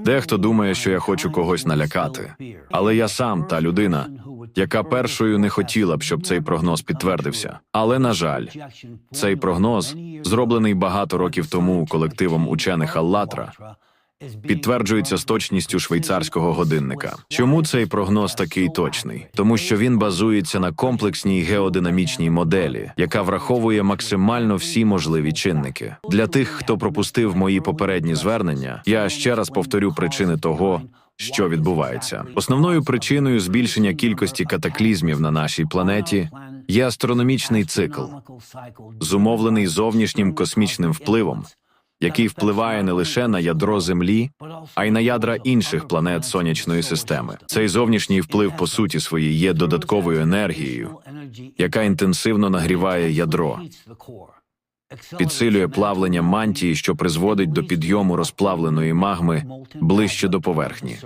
Дехто думає, що я хочу когось налякати, але я сам та людина, яка першою не хотіла б, щоб цей прогноз підтвердився. Але на жаль, цей прогноз, зроблений багато років тому колективом учених Аллатра, підтверджується з точністю швейцарського годинника. Чому цей прогноз такий точний? Тому що він базується на комплексній геодинамічній моделі, яка враховує максимально всі можливі чинники. Для тих, хто пропустив мої попередні звернення, я ще раз повторю причини того. Що відбувається? Основною причиною збільшення кількості катаклізмів на нашій планеті є астрономічний цикл, зумовлений зовнішнім космічним впливом, який впливає не лише на ядро Землі, а й на ядра інших планет сонячної системи. Цей зовнішній вплив, по суті своїй, є додатковою енергією, яка інтенсивно нагріває ядро, підсилює плавлення мантії, що призводить до підйому розплавленої магми ближче до поверхні.